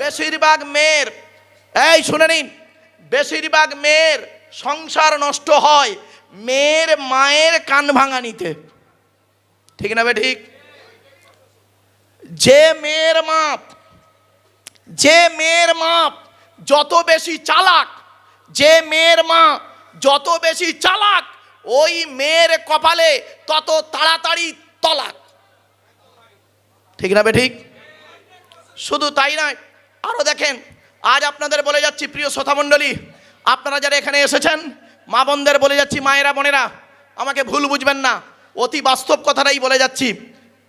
বেশিরভাগ মেয়ের, এই শুনে নিন, বেশিরভাগ মেয়ের সংসার নষ্ট হয় মেয়ের মায়ের কান ভাঙানিতে। ঠিক না বে ঠিক? যে মেয়ের মাপ, যে মেয়ের মাপ যত বেশি চালাক, যে মেয়ের মা যত বেশি চালাক, ওই মেয়ের কপালে তত তাড়াতাড়ি তলাক। ঠিক না ঠিক? শুধু তাই নয় আরও দেখেন, আজ আপনাদের বলে যাচ্ছি, প্রিয় শ্রোতামণ্ডলী আপনারা যারা এখানে এসেছেন, মা বোনদের বলে যাচ্ছি, মায়েরা, বোনেরা, আমাকে ভুল বুঝবেন না, অতি বাস্তব কথাটাই বলে যাচ্ছি।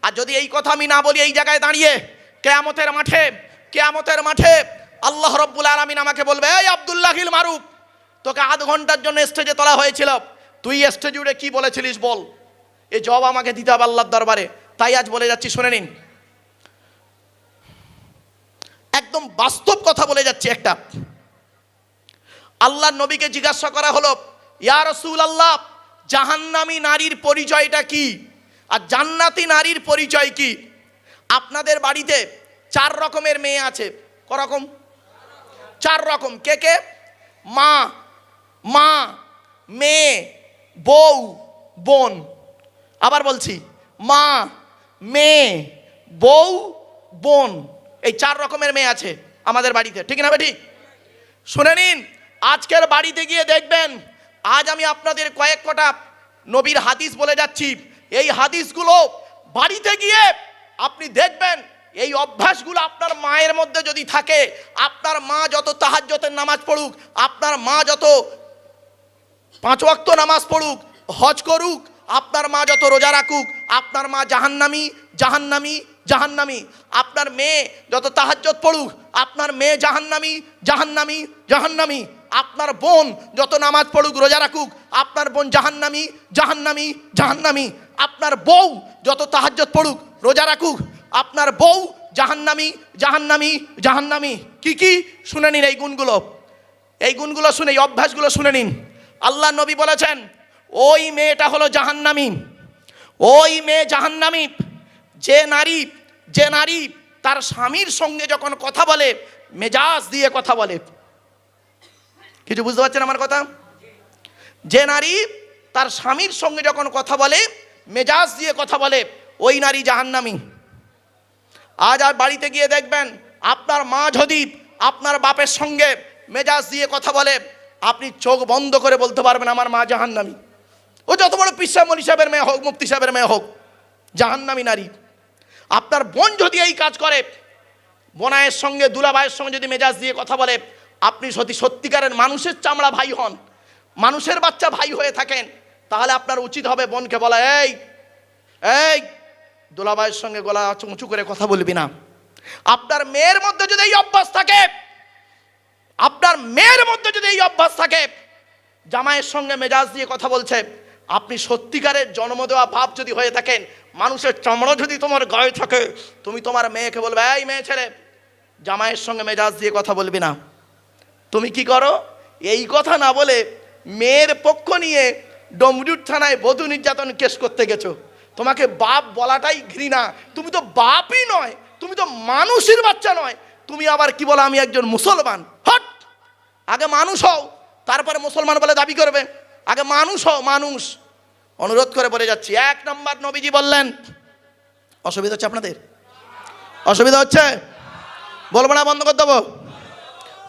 আর যদি এই কথা আমি না বলি এই জায়গায় দাঁড়িয়ে, কেয়ামতের মাঠে কেয়ামতের মাঠে আল্লাহ রব্বুল আলমিন আমাকে বলবে, এই আবদুল্লাহিল মারুফ, তোকে আধ ঘণ্টার জন্য স্টেজে তোলা হয়েছিল। তুই স্টেজ উড়ে কি বলেছিলিস বল? এ জব আমাকে দিতে হবে আল্লাহর দরবারে। তাই আজ বলে যাচ্ছি, শুনে নিন। একদম বাস্তব কথা বলে যাচ্ছি একটা। আল্লাহ নবীকে জিজ্ঞাসা করা হলো, ইয়া রসুল আল্লাহ জাহান্নামী নারীর পরিচয়টা কি? আর জান্নাতি নারীর পরিচয় কি? আপনাদের বাড়িতে চার রকমের মেয়ে আছে। করকম? চার রকম। কে কে? মা মা, মেয়ে, বউ, বোন। আবার বলছি, মা, মেয়ে, বউ, বোন। এই চার রকমের মেয়ে আছে আমাদের বাড়িতে, ঠিক না বেটি? শুনে নিন, আজকের বাড়িতে গিয়ে দেখবেন, আজ আমি আপনাদের কয়েক কটা নবীর হাদিস বলে যাচ্ছি। এই হাদিসগুলো বাড়িতে গিয়ে আপনি দেখবেন, এই অভ্যাসগুলো আপনার মায়ের মধ্যে যদি থাকে, আপনার মা যত তাহাজ্জতের নামাজ পড়ুক, আপনার মা যত পাঁচ ওয়াক্ত নামাজ পড়ুক, হজ করুক, আপনার মা যত রোজা রাখুক, আপনার মা জাহান্নামি জাহান্নামি জাহান্নামি, আপনার মেয়ে যত তাহাজ্জত পড়ুক, আপনার মেয়ে জাহান্নামি জাহান্নামি জাহান্নামি। আপনার বোন যত নামাজ পড়ুক, রোজা রাখুক, আপনার বোন জাহান্নামি জাহান্নামি জাহান্নামি। আপনার বউ যত তাহাজ্জত পড়ুক, রোজা রাখুক, আপনার বউ জাহান্নামি জাহান্নামি জাহান্নামি। কি কি? শুনে নিন এই গুণগুলো। এই গুণগুলো শুনে, এই অভ্যাসগুলো শুনে নিন। আল্লাহ নবী বলেছেন, ওই মেয়েটা হলো জাহান্নামী। ওই মেয়ে জাহান্নামী। যে নারী যে নারী তার স্বামীর সঙ্গে যখন কথা বলে, মেজাজ দিয়ে কথা বলে। কিছু বুঝতে পারছেন আমার কথা? যে নারী তার স্বামীর সঙ্গে যখন কথা বলে, মেজাজ দিয়ে কথা বলে, ওই নারী জাহান্নামী। আজ আর বাড়িতে গিয়ে দেখবেন, আপনার মা যদি আপনার বাপের সঙ্গে মেজাজ দিয়ে কথা বলে, আপনি চোখ বন্ধ করে বলতে পারবেন, আমার মা জাহান্নামী। ও যত বড় পিসামল সাহেবের মেয়ে হোক মুক্তি সাহেবের মেয়ে হোক, জাহান্নামী নারী। আপনার বোন যদি এই কাজ করে, বোনায়ের সঙ্গে, দুলাভাইয়ের সঙ্গে যদি মেজাজ দিয়ে কথা বলে, আপনি সত্যি সত্যিকারের মানুষের চামড়া ভাই হন, মানুষের বাচ্চা ভাই হয়ে থাকেন, তাহলে আপনার উচিত হবে বোনকে বলা, এই এই দোলাবাইয়ের সঙ্গে গলা উঁচু করে কথা বলবি না। আপনার মেয়ের মধ্যে যদি এই অভ্যাস থাকে, আপনার মেয়ের মধ্যে যদি এই অভ্যাস থাকে, জামাইয়ের সঙ্গে মেজাজ দিয়ে কথা বলছে, আপনি সত্যিকারের জন্ম দেওয়া ভাব যদি হয়ে থাকেন মানুষের চামড়া যদি তোমার গায়ে থাকে, তুমি তোমার মেয়েকে বলবে, এই মেয়ে ছেলে, জামাইয়ের সঙ্গে মেজাজ দিয়ে কথা বলবি না। তুমি কি করো? এই কথা না বলে মেয়ের পক্ষ নিয়ে ডমরুট থানায় বধূ নির্যাতন কেস করতে গেছো। তোমাকে বাপ বলাটাই ঘৃণা। তুমি তো বাপই নয়, তুমি তো মানুষের বাচ্চা নয়। তুমি আবার কি বলো, আমি একজন মুসলমান। হট! আগে মানুষ হও, তারপরে মুসলমান বলে দাবি করবে। আগে মানুষ হও, মানুষ। অনুরোধ করে বলে যাচ্ছি, এক নম্বর নবীজি বললেন, অসুবিধা হচ্ছে আপনাদের? অসুবিধা হচ্ছে? বলব না, বন্ধ করে দেবো?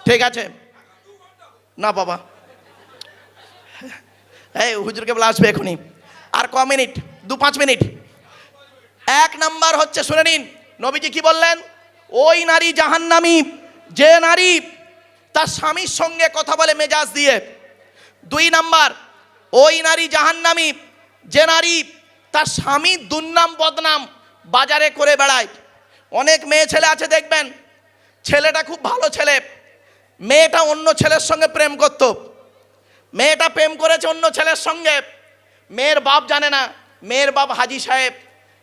ঠিক আছে। না, বাবা। এই, হুজুরকে বলে আসবে এখনই। আর ক মিনিট? দু পাঁচ মিনিট। এক নাম্বার হচ্ছে, শুনে নিন, নবীজি কি বললেন? ওই নারী জাহান্নামী, যে নারী তার স্বামীর সঙ্গে কথা বলে মেজাজ দিয়ে। দুই নাম্বার, ওই নারী জাহান্নামী যে নারী তার স্বামী দুর্নাম বদনাম বাজারে করে বেড়ায়। অনেক মেয়ে ছেলে আছে, দেখবেন। ছেলেটা খুব ভালো ছেলে। মেয়েটা অন্য ছেলের সঙ্গে প্রেম করতো। মেয়েটা প্রেম করেছে অন্য ছেলের সঙ্গে। মেয়ের বাপ জানে না। মেয়ের বাপ হাজি সাহেব।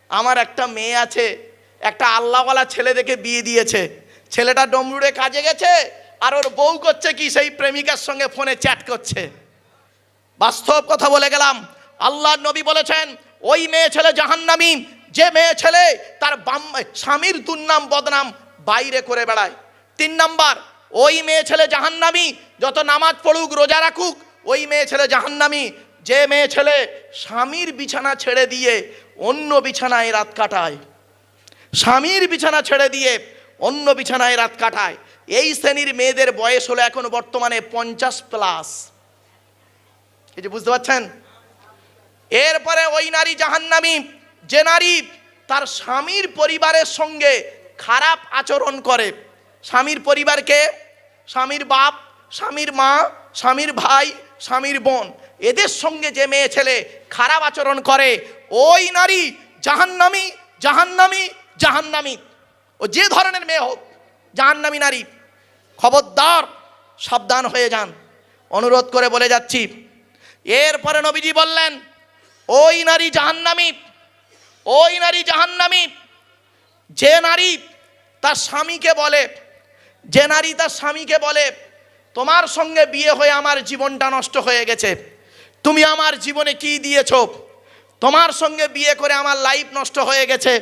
আমার একটা মেয়ে আছে। একটা আল্লাহওয়ালা ছেলে দেখে বিয়ে দিয়েছে। ছেলেটা ডমরুড়ে কাজে গেছে আর ওর বউ করছে কি, সেই প্রেমিকার সঙ্গে ফোনে চ্যাট করছে। বাস্তব কথা বলে গেলাম। আল্লাহ নবী বলেছেন, ওই মেয়ে ছেলে জাহান্নামী, যে মেয়ে ছেলে তার বাম, স্বামীর দুর্নাম বদনাম বাইরে করে বেড়ায়। তিন নাম্বার, ওই মেয়ে ছেলে জাহান্নামি, যত নামাজ পড়ুক, রোজা রাখুক, ওই মেয়ে ছেলে জাহান্নামি, যে মেয়ে ছেলে স্বামীর বিছানা ছেড়ে দিয়ে অন্য বিছানায় রাত কাটায়। স্বামীর বিছানা ছেড়ে দিয়ে অন্য বিছানায় রাত কাটায়। এই শ্রেণির মেয়েদের বয়স হলো এখন বর্তমানে পঞ্চাশ প্লাস এই যে বুঝতে পারছেন? এরপরে ওই নারী জাহান্নামী, যে নারী তার স্বামীর পরিবারের সঙ্গে খারাপ আচরণ করে। স্বামীর পরিবারকে স্বামীর বাপ, স্বামীর মা, স্বামীর ভাই, স্বামীর বোন। এদের সঙ্গে যে মেয়ে ছেলে খারাপ আচরণ করে, ওই নারী জাহান্নামী জাহান্নামী জাহান্নামী। ও যে ধরনের মেয়ে হোক, জাহান্নামী নারী। খবরদার, সাবধান হয়ে যান। অনুরোধ করে বলে যাচ্ছি। এরপরে নবীজি বললেন ওই নারী জাহান্নামী, ওই নারী জাহান্নামী, যে নারী তার স্বামীকে বলে, যে নারী তার স্বামীকে বলে, তোমার সঙ্গে বিয়ে হয়ে আমার জীবনটা নষ্ট হয়ে গেছে। তুমি আমার জীবনে কি দিয়েছ? তোমার সঙ্গে বিয়ে করে আমার লাইফ নষ্ট হয়ে গেছে।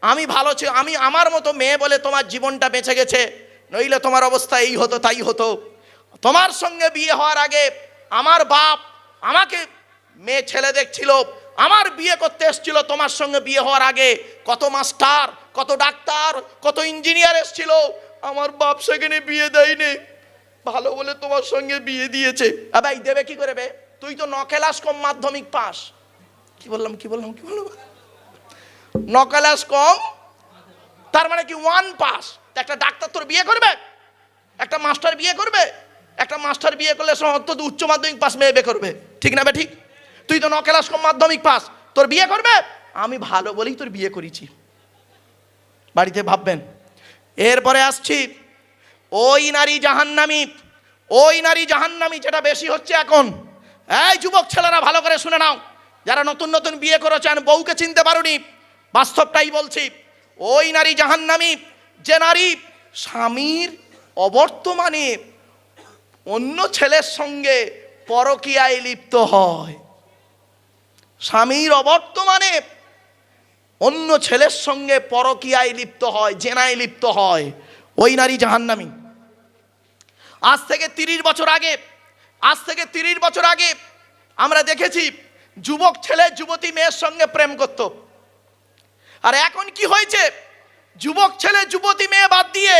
আমি ভালো ছি আমি আমার মতো মেয়ে বলে তোমার জীবনটা বেঁচে গেছে। নইলে তোমার অবস্থা এই হতো, তাই হতো। তোমার সঙ্গে বিয়ে হওয়ার আগে আমার বাপ আমাকে মেয়ে ছেলে দেখছিল, আমার বিয়ে করতে এসছিল, তোমার সঙ্গে বিয়ে হওয়ার আগে। কত মাস্টার, কত ডাক্তার, কত ইঞ্জিনিয়ার এসছিল। আমার বাপ সেখানে বিয়ে দেয়নি। ভালো বলে তোমার সঙ্গে বিয়ে দিয়েছে। আবাই দেবে কি করে বে? তুই তো ন ক্লাস কম মাধ্যমিক পাস। কি বললাম কি বললাম কি বললাম? ন ক্লাস কম তার মানে কি ওয়ান পাস একটা ডাক্তার তোর বিয়ে করবে? একটা মাস্টার বিয়ে করবে? একটা মাস্টার বিয়ে করলে সে অন্তত উচ্চ মাধ্যমিক পাস মেয়ে বিয়ে করবে। ঠিক না বে ঠিক? তুই তো ন ক্লাস কম মাধ্যমিক পাস। তোর বিয়ে করবে? আমি ভালো বলেই তোর বিয়ে করেছি। বাড়িতে ভাববেন। এরপরে আসছি। ওই নারী জাহান্নামী, ওই নারী জাহান্নামী যেটা বেশি হচ্ছে এখন। এই যুবক ছেলেরা, ভালো করে শুনে নাও। যারা নতুন নতুন বিয়ে করেছেন, বউকে চিনতে পারোনি, বাস্তবটাই বলছি। ওই নারী জাহান্নামী, যে নারী স্বামীর অবর্তমানে অন্য ছেলের সঙ্গে পরকীয়ায় লিপ্ত হয়। স্বামীর অবর্তমানে অন্য ছেলের সঙ্গে পরকীয়ায় লিপ্ত হয়, জেনায় লিপ্ত হয়, ওই নারী জাহান্নামী। আজ থেকে তিরিশ বছর আগে, আজ থেকে তিরিশ বছর আগে আমরা দেখেছি যুবক ছেলে, যুবতী মেয়ের সঙ্গে প্রেম করত। আর এখন কি হয়েছে? যুবক ছেলে, যুবতী মেয়ে বাদ দিয়ে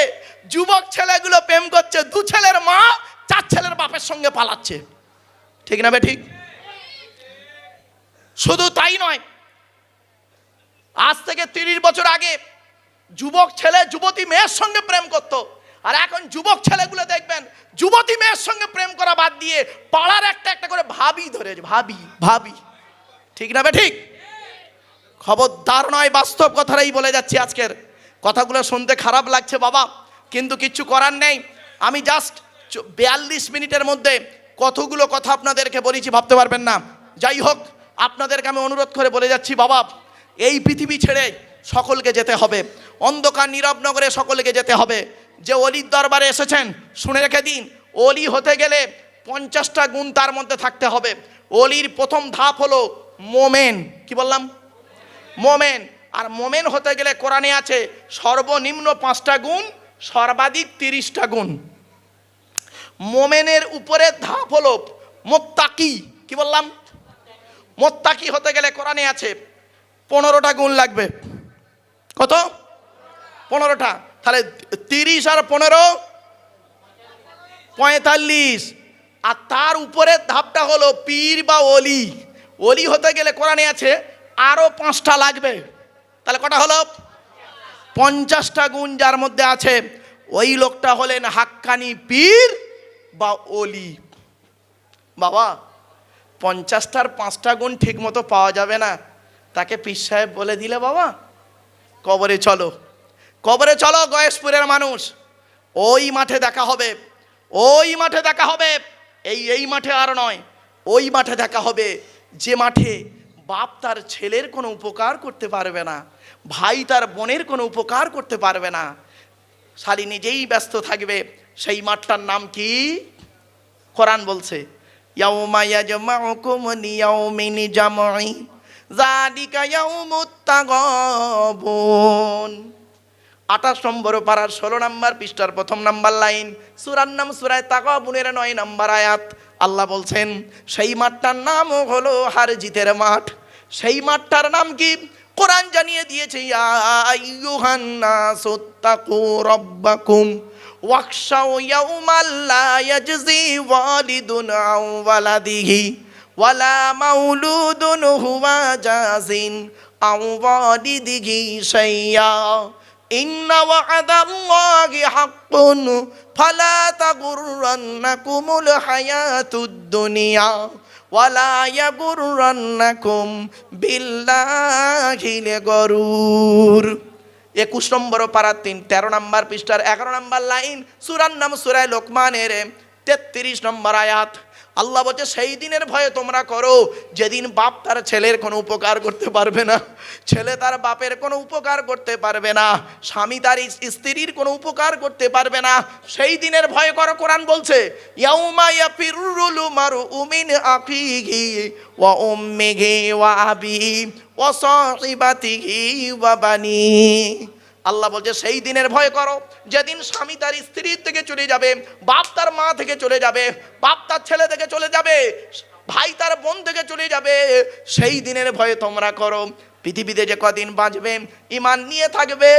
যুবক ছেলেগুলো প্রেম করছে। দু ছেলের মা, চার ছেলের বাপের সঙ্গে পালাচ্ছে। ঠিক না বে ঠিক শুধু তাই নয়, আজ থেকে তিরিশ বছর আগে যুবক ছেলে যুবতী মেয়ের সঙ্গে প্রেম করত। আর এখন যুবক ছেলেগুলো দেখবেন, যুবতী মেয়ের সঙ্গে প্রেম করা বাদ দিয়ে পাড়ার একটা একটা করে ভাবি ধরেছে ভাবি ভাবি। ঠিক না ঠিক? খবরদার নয়, বাস্তব কথাটাই বলে যাচ্ছি আজকের। কথাগুলো শুনতে খারাপ লাগছে বাবা, কিন্তু কিচ্ছু করার নেই। আমি জাস্ট বিয়াল্লিশ মিনিটের মধ্যে কতগুলো কথা আপনাদেরকে বলেছি, ভাবতে পারবেন না। যাই হোক আপনাদেরকে আমি অনুরোধ করে বলে যাচ্ছি, বাবা, এই পৃথিবী ছেড়ে সকলকে যেতে হবে। অন্ধকার নীরব নগরে সকলকে যেতে হবে। যে অলির দরবারে এসেছেন, শুনে রেখে দিন, অলি হতে গেলে পঞ্চাশটা গুণ তার মধ্যে থাকতে হবে। অলির প্রথম ধাপ হলো মোমেন। কি বললাম? মোমেন। আর মোমেন হতে গেলে কোরআনে আছে, সর্বনিম্ন পাঁচটা গুণ, সর্বাধিক তিরিশটা গুণ। মোমেনের উপরে ধাপ হলো মোত্তাকি। কি বললাম? মোত্তাকি হতে গেলে কোরআনে আছে, পনেরোটা গুণ লাগবে। কত? পনেরোটা। তাহলে তিরিশ আর পনেরো, পঁয়তাল্লিশ। আর তার উপরের ধাপটা হলো পীর বা অলি অলি হতে গেলে কোরআনে আছে আরও পাঁচটা লাগবে। তাহলে কটা হলো? পঞ্চাশটা গুণ যার মধ্যে আছে, ওই লোকটা হলেন হাক্কানি পীর বা অলি বাবা পঞ্চাশটার পাঁচটা গুণ ঠিক মতো পাওয়া যাবে না। তাকে পীর সাহেব বলে দিলে বাবা, কবরে চলো। কবরে চলো, গয়েশপুরের মানুষ। ওই মাঠে দেখা হবে, ওই মাঠে দেখা হবে। এই এই মাঠে আর নয়, ওই মাঠে দেখা হবে। যে মাঠে বাপ তার ছেলের কোনো উপকার করতে পারবে না, ভাই তার বোনের কোনো উপকার করতে পারবে না, শালি নিজেই ব্যস্ত থাকবে। সেই মাঠটার নাম কি? কোরআন বলছে ইয়াউমা ইয়াজমাউকুম লিয়াউমিন জামঈ জালিকা ইয়াউমুত তাগাবুন আঠাশ নম্বর পাড়ার ষোলো নম্বর পৃষ্ঠার প্রথম নাম্বার লাইন। সুরার নাম সুরায় তাকাবুনের নয় নম্বর আয়াত। আল্লাহ বলছেন, সেই মাঠটার নাম হলো হার জিতের মাঠ। সেই মাঠটার নাম কি? কোরআন জানিয়ে দিয়েছে, ইয়া আইয়ুহান্নাসু তাকু রাব্বাকুম। واخشوا يوما لا يجزي والد عن ولده ولا مولود هو جاز عن والده شيئا إن وعد الله حق فلا تغرنكم الحياة الدنيا ولا يغرنكم بالله الغرور একুশ নম্বর পাড়ার তিন, তেরো নম্বর পৃষ্ঠার এগারো নম্বর লাইন সুরার নাম সুরায় লোকমানের তেত্রিশ নম্বর আয়াত। আল্লাহ বলছে, সেই দিনের ভয়ে তোমরা করো, যেদিন বাপ তার ছেলের কোনো উপকার করতে পারবে না, ছেলে তার বাপের কোনো উপকার করতে পারবে না, স্বামী তার স্ত্রীর কোনো উপকার করতে পারবে না, সেই দিনের ভয় করো, কোরআন বলছে মারু উমিন ওয়া ওয়া আল্লাহ বলছে, সেই দিনের ভয় করো। যেদিন স্বামী তার স্ত্রীর থেকে চলে যাবে, বাপ তার মা থেকে চলে যাবে, বাপ তার ছেলে থেকে চলে যাবে, ভাই তার বোন থেকে চলে যাবে, সেই দিনের ভয়ে তোমরা করো। পৃথিবীতে যে কদিন বাঁচবে ইমান নিয়ে থাকবে,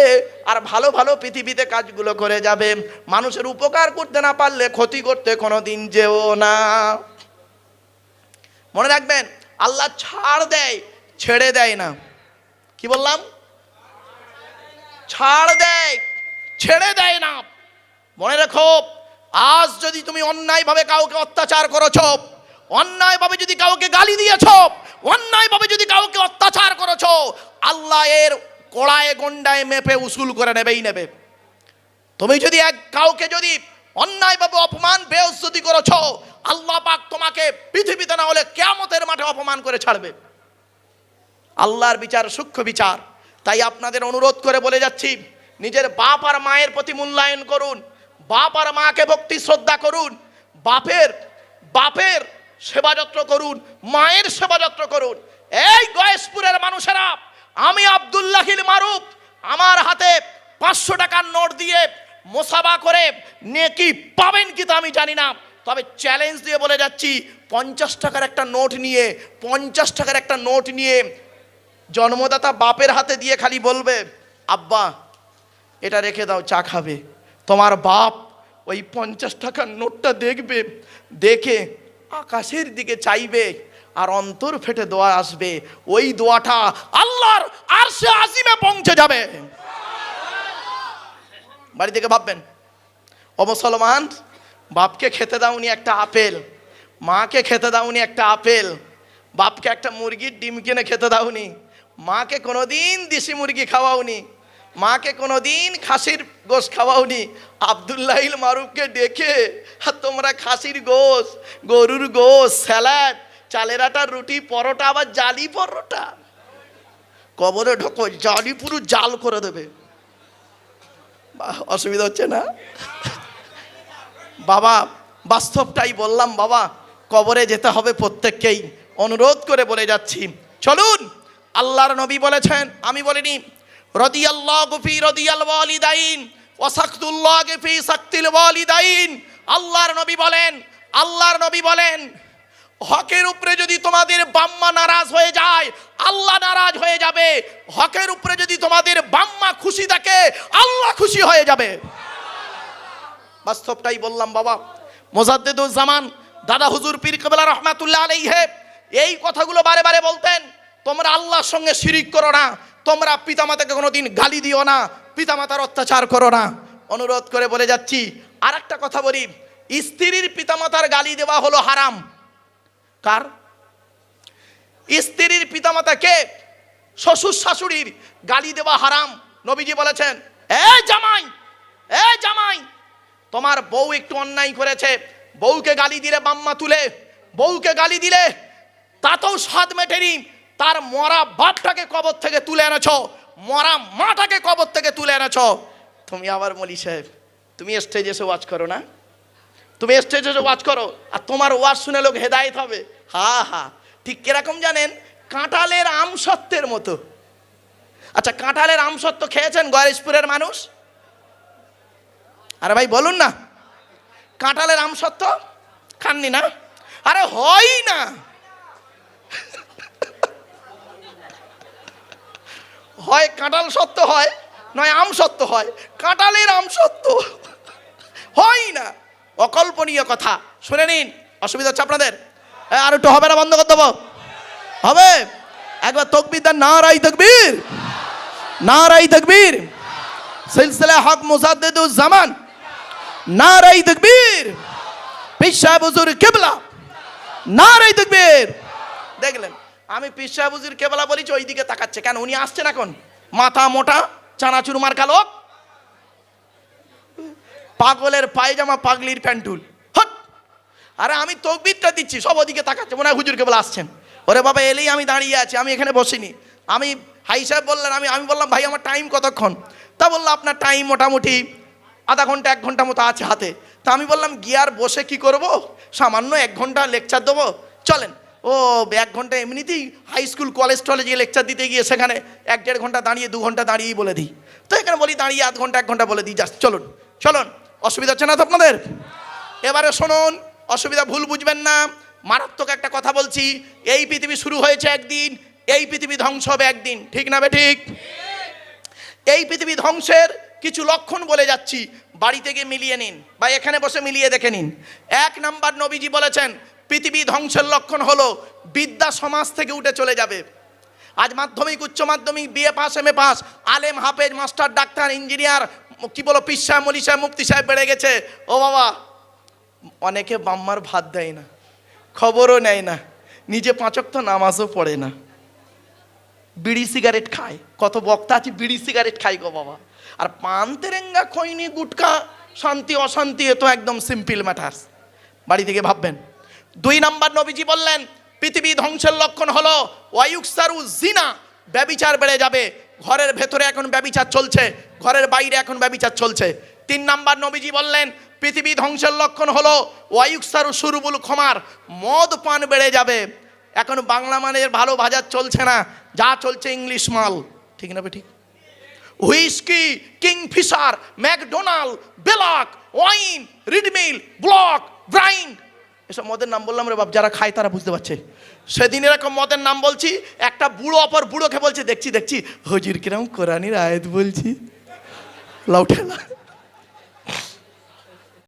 আর ভালো ভালো পৃথিবীতে কাজগুলো করে যাবে। মানুষের উপকার করতে না পারলে ক্ষতি করতে কোনো দিন যেও না। মনে রাখবেন, আল্লাহ ছাড় দেয় ছেড়ে দেয় না। কি বললাম? ছাড় দেয়, ছেড়ে দেয় না। মনে রেখো, আজ যদি তুমি অন্যায়ভাবে কাউকে অত্যাচার করেছ, অন্যায়ভাবে যদি কাউকে গালি দিয়েছ, অন্যায়ভাবে যদি কাউকে অত্যাচার করেছ, আল্লাহ এর কড়ায় গন্ডায় মেপে উসুল করে নেবেই নেবে। তুমি যদি এক, কাউকে যদি অন্যায়ভাবে অপমান বেউস্তুতি করেছ, আল্লাহ পাক তোমাকে পৃথিবীতে না হলে কেয়ামতের মাঠে অপমান করে ছাড়বে। আল্লাহর বিচার সূক্ষ্ম বিচার। তাই আপনাদের অনুরোধ করে বলে যাচ্ছি, নিজের বাপ আর মায়ের প্রতি মূল্যায়ন করুন, বাপ আর মাকে ভক্তি, শ্রদ্ধা করুন, বাপের বাপের সেবা যত্ন করুন, মায়ের সেবা যত্ন করুন। এই গয়েশপুরের মানুষেরা, আমি আবদুল্লাহিল মারুফ, আমার হাতে পাঁচশো টাকার নোট দিয়ে মোসাবা করে নেকি পাবেন কি তা আমি জানি না। তবে চ্যালেঞ্জ দিয়ে বলে যাচ্ছি, পঞ্চাশ টাকার একটা নোট নিয়ে, পঞ্চাশ টাকার একটা নোট নিয়ে জন্মদাতা বাপের হাতে দিয়ে খালি বলবে, আব্বা, এটা রেখে দাও, চা খাবে। তোমার বাপ ওই পঞ্চাশ টাকার নোটটা দেখবে, দেখে আকাশের দিকে চাইবে আর অন্তর ফেটে দোয়া আসবে। ওই দোয়াটা আল্লাহর আর সে আজিমে পৌঁছে যাবে। বাড়ি থেকে ভাববেন, ও মুসলমান, বাপকে খেতে দাওনি একটা আপেল, মাকে খেতে দাওনি একটা আপেল, বাপকে একটা মুরগির ডিম কিনে খেতে দাওনি। মাকে কোনোদিন দেশি মুরগি খাওয়াওনি, মাকে কোনোদিন খাসির গোশ খাওয়াওনি। আবদুল্লাহিল মারুফকে ডেকে তোমরা খাসির গোশ, গরুর গোশ, স্যালাড, চালের আটার রুটি, পরোটা, আবার জালি পরোটা। কবরে ঢোকো, জালি পুরো জাল করে দেবে। অসুবিধা হচ্ছে না? বাবা, বাস্তবটাই বললাম, বাবা, কবরে যেতে হবে প্রত্যেককেই। অনুরোধ করে বলে যাচ্ছি। চলুন! আল্লাহর নবী বলেছেন, আমি বলিনি, রদিয়াল্লাহ গুফি রদিয়াল ওয়ালিদাইন ওয়াসাকতুল্লাহ গফি সাকতিল ওয়ালিদাইন। আল্লাহর নবী বলেন, আল্লাহর নবী বলেন, হকের উপরে যদি তোমাদের বাম্মা নারাজ হয়ে যায়, আল্লাহ নারাজ হয়ে যাবে। হকের উপরে যদি তোমাদের বাম্মা খুশি থাকে আল্লাহ খুশি হয়ে যাবে। বাস্তবটাই বললাম, বাবা। মোজাদ্দেদুল জামান, দাদা হুজুর পীর কবলা রহমাতুল্লাহ আলাইহে, এই কথাগুলো বারে বারে বলতেন। তোমরা আল্লাহর সঙ্গে শিরিক করো না। তোমরা পিতামাতাকে কোনোদিন গালি দিও না। পিতামাতার অত্যাচার করো না। অনুরোধ করে বলে যাচ্ছি আর একটা কথা বলি। স্ত্রীর পিতামাতার গালি দেওয়া হলো হারাম। কার? স্ত্রীর পিতামাতাকে শ্বশুর শাশুড়ির গালি দেওয়া হারাম। নবীজি বলেছেন, এ জামাই এ জামাই, তোমার বউ একটু অন্যায় করেছে। বউকে গালি দিলে বাম্মা তুলে, বউকে গালি দিলে তাতেও স্বাদ মেটেনি। তার মরা বাপটাকে কবর থেকে তুলে এনেছ, মরা মাটাকে কবর থেকে তুলে এনেছো। তুমি আবার মলি সাহেব, তুমি স্টেজে এসে ওয়াচ করো না? তুমি স্টেজে এসে ওয়াচ করো, আর তোমার ওয়াজ শুনে লোক হেদায়েত হবে। হা হা, ঠিক কীরকম জানেন? কাঁঠালের আমসত্ত্বের মতো। আচ্ছা কাঁঠালের আমসত্ত্ব খেয়েছেন গয়েশপুরের মানুষ? আরে ভাই, বলুন না। কাঁঠালের আমসত্ত্ব খাননি না? আরে হয় না। হয় কাঁটাল সত্য হয়, নয় আম সত্য হয়। কাঁটালের আম সত্য। হয় না। অকল্পনীয় কথা। শুনে নিন, অসুবিধা হচ্ছে আপনাদের? আর একটু হবে না, বন্ধ করে দেবো? হবে? একবার তকবির দেন না রাই তকবীর। না রাই তকবীর। সিলসিলা হক মুসাদ্দিদুজ জামান। না রাই তকবীর। পিসা বুজুর কেবলা। না রাই তকবীর। দেখলেন? আমি পিসা বুজুর কেবলা বলেছি ওই দিকে তাকাচ্ছে। কেন? উনি আসছেন এখন। মাথা মোটা, চানাচুর মার্কা লোক। পাগলের পায়জামা, পাগলির প্যান্টুল। হট! আরে আমি তকবিরটা দিচ্ছি, সব ওদিকে তাকাচ্ছে। মনে হয় হুজুর কেবল আসছেন। ওরে বাবা, এলেই আমি দাঁড়িয়ে আছি, আমি এখানে বসিনি। আমি, হাই সাহেব বললেন, আমি আমি বললাম, ভাই, আমার টাইম কতক্ষণ? তা বলল, আপনার টাইম মোটামুটি আধা ঘণ্টা, এক ঘণ্টা মতো আছে হাতে। তা আমি বললাম গিয়ার বসে কি করব? সামান্য এক ঘণ্টা লেকচার দেবো। চলেন। ও, এক ঘণ্টা এমনিতেই হাই স্কুল কলেজ টলেজে লেকচার দিতে গিয়ে সেখানে এক দেড় ঘণ্টা দাঁড়িয়ে, দু ঘণ্টা দাঁড়িয়েই বলে দিই। তো এখানে বলি দাঁড়িয়ে আধ ঘণ্টা, এক ঘণ্টা বলে দিই জাস্ট চলুন চলুন। অসুবিধা হচ্ছে না তো আপনাদের? এবারে শুনুন, অসুবিধা ভুল বুঝবেন না। মারাত্মক একটা কথা বলছি, এই পৃথিবী শুরু হয়েছে একদিন, এই পৃথিবী ধ্বংস হবে একদিন, ঠিক না বে ঠিক? এই পৃথিবী ধ্বংসের কিছু লক্ষণ বলে যাচ্ছি বাড়ি থেকে মিলিয়ে নিন, বা এখানে বসে মিলিয়ে দেখে নিন। এক নাম্বার নবীজি বলেছেন পৃথিবী ধ্বংসের লক্ষণ হলো বিদ্যা সমাজ থেকে উঠে চলে যাবে। আজ মাধ্যমিক, উচ্চ মাধ্যমিক BA pass M A pass আলেম, হাফেজ, মাস্টার, ডাক্তার ইঞ্জিনিয়ার কি বলো পিসা মলি সাহেব, মুফতি সাহেব বেড়ে গেছে। ও বাবা, অনেকে বাম্মার ভাত দেয় না, খবরও নেয় না, নিজে পাঁচক তো নামাজও পড়ে না। বিড়ি সিগারেট খায়, কত বক্তা আছে, বিড়ি সিগারেট খায় গো বাবা। আর পান, তেরেঙ্গা, খৈনি, গুটকা, শান্তি, অশান্তি, এ তো একদম সিম্পল ম্যাটার্স বাড়ি থেকে ভাববেন দুই নাম্বার নবীজি বললেন, পৃথিবী ধ্বংসের লক্ষণ হলো ওয়ায়ুকসারু জিনা, ব্যবিচার বেড়ে যাবে। ঘরের ভেতরে এখন ব্যবিচার চলছে, ঘরের বাইরে এখন ব্যবিচার চলছে। তিন নাম্বার নবীজি বললেন, পৃথিবী ধ্বংসের লক্ষণ হলো ওয়ায়ুকসারু সুরবুল ক্ষমার মদ পান বেড়ে যাবে। এখন বাংলা মানের ভালো বাজার চলছে না, যা চলছে ইংলিশ মাল। ঠিক না ঠিক whisky, Kingfisher, McDonald, black, wine, রিডমিল, ব্লক ব্রাইন এসব মদের নাম বললাম রে বাপ, যারা খায় তারা বুঝতে পারছে। সেদিন এরকম মদের নাম বলছি, একটা বুড়ো অপর বুড়োকে বলছে, দেখছি দেখছি, হজির কিরম কোরআনির আয়াত বলছি। লাউঠেলা।